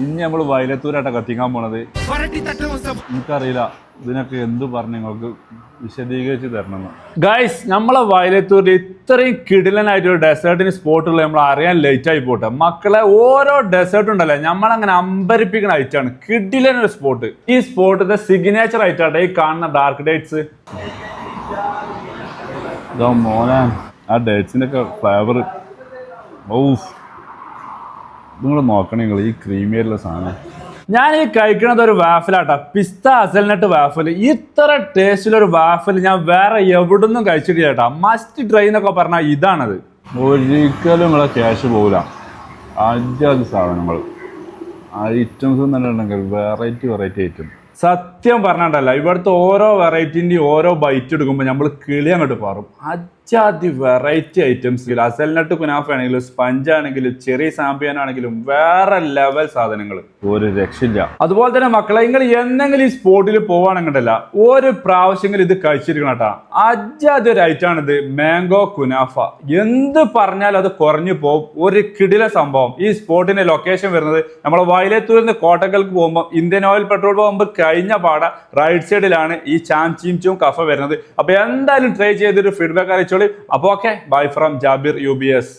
ഇനി നമ്മൾ വയലത്തൂരായിട്ട് കത്തിക്കാൻ പോണത്. എനിക്കറിയില്ല ഇതിനൊക്കെ എന്ത് പറഞ്ഞു നിങ്ങൾക്ക് വിശദീകരിച്ച് തരണം ഗൈസ് നമ്മളെ വയലത്തൂരിൽ ഇത്രയും കിടിലനായിട്ടൊരു ഡെസേർട്ടിന് സ്പോട്ടുള്ള നമ്മൾ അറിയാൻ ലേറ്റ് ആയി പോട്ടെ. മക്കളെ ഓരോ ഡെസേർട്ട് ഉണ്ടല്ലേ? നമ്മളങ്ങനെ അമ്പരിപ്പിക്കുന്ന ഐറ്റാണ് കിടിലൻ ഒരു സ്പോട്ട് ഈ സ്പോട്ടിന്റെ സിഗ്നേച്ചർ ആയിട്ടാട്ടെ ഈ കാണുന്ന ഡാർക്ക് ഡേറ്റ്സ് മോനെ ആ ഡേറ്റ്സിന്റെ ഒക്കെ ഫ്ലേവർ ഓഫ് നിങ്ങൾ നോക്കണേ നിങ്ങൾ ഈ ക്രീമിയറിലെ സാധനം. ഞാൻ ഈ കഴിക്കണത് ഒരു വാഫലാട്ടാ പിസ്ത അസൽനട്ട് വാഫൽ ഇത്ര ടേസ്റ്റിലൊരു വാഫൽ ഞാൻ വേറെ എവിടുന്നും കഴിച്ചിട്ടില്ല ചേട്ടാ മസ്റ്റ് ട്രൈ എന്നൊക്കെ പറഞ്ഞാൽ ഇതാണത്. ഒരിക്കലും നിങ്ങളെ ക്യാഷ് പോകില്ല അഞ്ചാത് സാധനങ്ങൾ ഐറ്റംസ് തന്നെ ഉണ്ടെങ്കിൽ വെറൈറ്റി വെറൈറ്റി ഐറ്റം സത്യം പറഞ്ഞിട്ടല്ല ഇവിടുത്തെ ഓരോ വെറൈറ്റിന്റെയും ഓരോ ബൈറ്റ് എടുക്കുമ്പോൾ നമ്മൾ കിളി അങ്ങോട്ട് പാറും. അജാതി വെറൈറ്റി ഐറ്റംസ് അസൽനട്ട് കുനാഫ് ആണെങ്കിലും സ്പഞ്ച് ആണെങ്കിലും ചെറിയ സാമ്പിയൻ ആണെങ്കിലും വേറെ ലെവൽ സാധനങ്ങൾ ഒരു രക്ഷയില്ല. അതുപോലെ തന്നെ മക്കളെ നിങ്ങൾ എന്തെങ്കിലും ഈ സ്പോട്ടിൽ പോവാണെങ്കിലല്ല ഒരു പ്രാവശ്യങ്ങളിൽ ഇത് കഴിച്ചിരിക്കണം കേട്ടാ. അജാതി ഒരു ഐറ്റാണ് ഇത് മാംഗോ കുനാഫ. എന്ത് പറഞ്ഞാലും അത് കുറഞ്ഞു പോകും. ഒരു കിടില സംഭവം. ഈ സ്പോട്ടിന്റെ ലൊക്കേഷൻ വരുന്നത് നമ്മളെ വയലത്തൂരിൽ നിന്ന് കോട്ടക്കൽക്ക് പോകുമ്പോൾ ഇന്ത്യൻ ഓയിൽ പെട്രോൾ പമ്പ് കഴിഞ്ഞ പാട റൈറ്റ് സൈഡിലാണ് ഈ ചാം ചീംചും കഫ വരുന്നത്. അപ്പൊ എന്തായാലും ട്രൈ ചെയ്തൊരു ഫീഡ്ബാക്ക് അറിയിച്ചോളി. അപ്പൊ okay bye from Jabir U B S